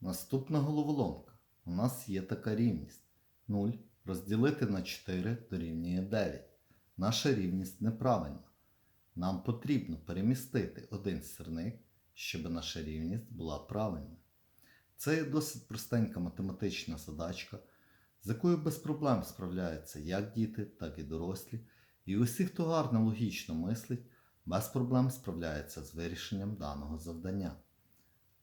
Наступна головоломка. У нас є така рівність. 0 розділити на 4 дорівнює 9. Наша рівність неправильна. Нам потрібно перемістити один сірник, щоб наша рівність була правильною. Це досить простенька математична задачка, з якою без проблем справляються як діти, так і дорослі. І усі, хто гарно логічно мислить, без проблем справляється з вирішенням даного завдання.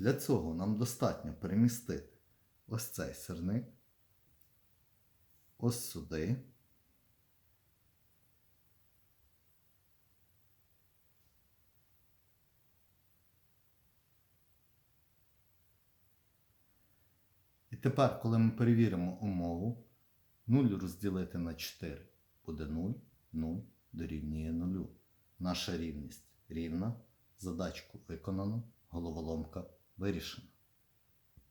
Для цього нам достатньо перемістити ось цей сирник, ось сюди. І тепер, коли ми перевіримо умову, 0 розділити на 4 буде 0, 0 дорівнює 0. Наша рівність рівна. Задачку виконано, головоломка вирішена.